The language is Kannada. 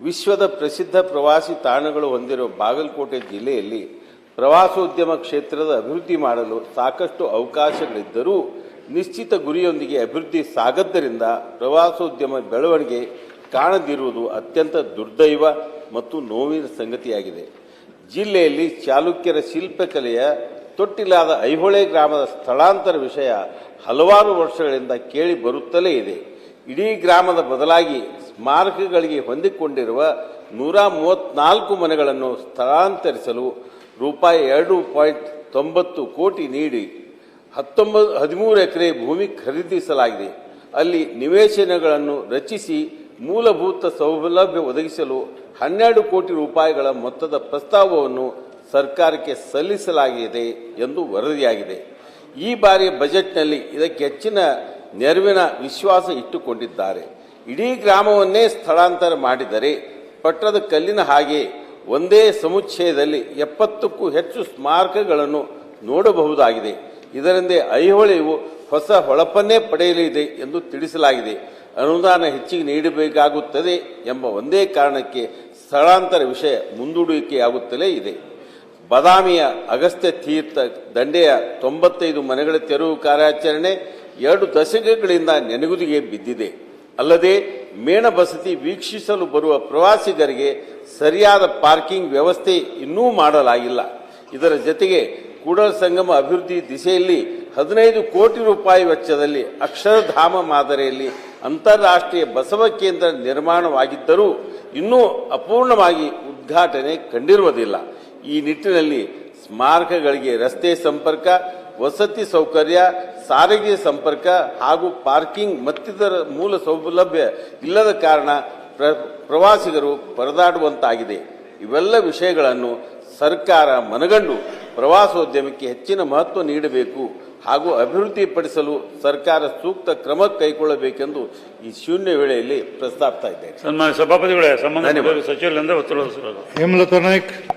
ವಿಶ್ವದ ಪ್ರಸಿದ್ಧ ಪ್ರವಾಸಿ ತಾಣಗಳು ಹೊಂದಿರುವ ಬಾಗಲಕೋಟೆ ಜಿಲ್ಲೆಯಲ್ಲಿ ಪ್ರವಾಸೋದ್ಯಮ ಕ್ಷೇತ್ರದ ಅಭಿವೃದ್ಧಿ ಮಾಡಲು ಸಾಕಷ್ಟು ಅವಕಾಶಗಳಿದ್ದರೂ ನಿಶ್ಚಿತ ಗುರಿಯೊಂದಿಗೆ ಅಭಿವೃದ್ಧಿ ಸಾಗದ್ದರಿಂದ ಪ್ರವಾಸೋದ್ಯಮ ಬೆಳವಣಿಗೆ ಕಾಣದಿರುವುದು ಅತ್ಯಂತ ದುರ್ದೈವ ಮತ್ತು ನೋವಿನ ಸಂಗತಿಯಾಗಿದೆ. ಜಿಲ್ಲೆಯಲ್ಲಿ ಚಾಲುಕ್ಯರ ಶಿಲ್ಪಕಲೆಯ ತೊಟ್ಟಿಲಾದ ಐಹೊಳೆ ಗ್ರಾಮದ ಸ್ಥಳಾಂತರ ವಿಷಯ ಹಲವಾರು ವರ್ಷಗಳಿಂದ ಕೇಳಿ ಬರುತ್ತಲೇ ಇದೆ. ಇಡೀ ಗ್ರಾಮದ ಬದಲಾಗಿ ಸ್ಮಾರಕಗಳಿಗೆ ಹೊಂದಿಕೊಂಡಿರುವ ನೂರ ಮೂವತ್ನಾಲ್ಕು ಮನೆಗಳನ್ನು ಸ್ಥಳಾಂತರಿಸಲು ರೂಪಾಯಿ ಎರಡು ಪಾಯಿಂಟ್ ತೊಂಬತ್ತು ಕೋಟಿ ನೀಡಿ ಹತ್ತೊಂಬತ್ತು ಹದಿಮೂರು ಎಕರೆ ಭೂಮಿ ಖರೀದಿಸಲಾಗಿದೆ. ಅಲ್ಲಿ ನಿವೇಶನಗಳನ್ನು ರಚಿಸಿ ಮೂಲಭೂತ ಸೌಲಭ್ಯ ಒದಗಿಸಲು ಹನ್ನೆರಡು ಕೋಟಿ ರೂಪಾಯಿಗಳ ಮೊತ್ತದ ಪ್ರಸ್ತಾವವನ್ನು ಸರ್ಕಾರಕ್ಕೆ ಸಲ್ಲಿಸಲಾಗಿದೆ ಎಂದು ವರದಿಯಾಗಿದೆ. ಈ ಬಾರಿಯ ಬಜೆಟ್ನಲ್ಲಿ ಇದಕ್ಕೆ ಹೆಚ್ಚಿನ ನೆರವಿನ ವಿಶ್ವಾಸ ಇಟ್ಟುಕೊಂಡಿದ್ದಾರೆ. ಇಡೀ ಗ್ರಾಮವನ್ನೇ ಸ್ಥಳಾಂತರ ಮಾಡಿದರೆ ಪಟ್ಟದ ಕಲ್ಲಿನ ಹಾಗೆ ಒಂದೇ ಸಮುಚ್ಛಯದಲ್ಲಿ ಎಪ್ಪತ್ತಕ್ಕೂ ಹೆಚ್ಚು ಸ್ಮಾರಕಗಳನ್ನು ನೋಡಬಹುದಾಗಿದೆ. ಇದರಿಂದ ಐಹೊಳೆಯು ಹೊಸ ಹೊಳಪನ್ನೇ ಪಡೆಯಲಿದೆ ಎಂದು ತಿಳಿಸಲಾಗಿದೆ. ಅನುದಾನ ಹೆಚ್ಚಿಗೆ ನೀಡಬೇಕಾಗುತ್ತದೆ ಎಂಬ ಒಂದೇ ಕಾರಣಕ್ಕೆ ಸ್ಥಳಾಂತರ ವಿಷಯ ಮುಂದೂಡಿಕೆಯಾಗುತ್ತಲೇ ಇದೆ. ಬದಾಮಿಯ ಅಗಸ್ತ್ಯ ತೀರ್ಥ ದಂಡೆಯ ತೊಂಬತ್ತೈದು ಮನೆಗಳ ತೆರವು ಕಾರ್ಯಾಚರಣೆ ಎರಡು ದಶಕಗಳಿಂದ ನೆನೆಗುದಿಗೆ ಬಿದ್ದಿದೆ. ಅಲ್ಲದೆ ಮೇಣ ಬಸತಿ ವೀಕ್ಷಿಸಲು ಬರುವ ಪ್ರವಾಸಿಗರಿಗೆ ಸರಿಯಾದ ಪಾರ್ಕಿಂಗ್ ವ್ಯವಸ್ಥೆ ಇನ್ನೂ ಮಾಡಲಾಗಿಲ್ಲ. ಇದರ ಜೊತೆಗೆ ಕೂಡಲ ಸಂಗಮ ಅಭಿವೃದ್ಧಿ ದಿಸೆಯಲ್ಲಿ ಹದಿನೈದು ಕೋಟಿ ರೂಪಾಯಿ ವೆಚ್ಚದಲ್ಲಿ ಅಕ್ಷರಧಾಮ ಮಾದರಿಯಲ್ಲಿ ಅಂತಾರಾಷ್ಟ್ರೀಯ ಬಸವ ಕೇಂದ್ರ ನಿರ್ಮಾಣವಾಗಿದ್ದರೂ ಇನ್ನೂ ಅಪೂರ್ಣವಾಗಿ ಉದ್ಘಾಟನೆ ಕಂಡಿರುವುದಿಲ್ಲ. ಈ ನಿಟ್ಟಿನಲ್ಲಿ ಸ್ಮಾರಕಗಳಿಗೆ ರಸ್ತೆ ಸಂಪರ್ಕ ವಸತಿ ಸೌಕರ್ಯ ಸಾರಿಗೆ ಸಂಪರ್ಕ ಹಾಗೂ ಪಾರ್ಕಿಂಗ್ ಮತ್ತಿತರ ಮೂಲ ಸೌಲಭ್ಯ ಇಲ್ಲದ ಕಾರಣ ಪ್ರ- ಪ್ರವಾಸಿಗರು ಪರದಾಡುವಂತಾಗಿದೆ. ಇವೆಲ್ಲ ವಿಷಯಗಳನ್ನು ಸರ್ಕಾರ ಮನಗಂಡು ಪ್ರವಾಸೋದ್ಯಮಕ್ಕೆ ಹೆಚ್ಚಿನ ಮಹತ್ವ ನೀಡಬೇಕು ಹಾಗೂ ಅಭಿವೃದ್ಧಿಪಡಿಸಲು ಸರ್ಕಾರ ಸೂಕ್ತ ಕ್ರಮ ಕೈಗೊಳ್ಳಬೇಕೆಂದು ಈ ಶೂನ್ಯ ವೇಳೆಯಲ್ಲಿ ಪ್ರಸ್ತಾಪಿಸ್ತಾ ಇದ್ದೇನೆ. ಸನ್ಮಾನ್ಯ ಸಭಾಪತಿಗಳೇ ಸಂಬಂಧ. ಸಚಿವರಿಂದ ಉತ್ತರ ಹೇಮಲತಾ ನಾಯ್ಕ್.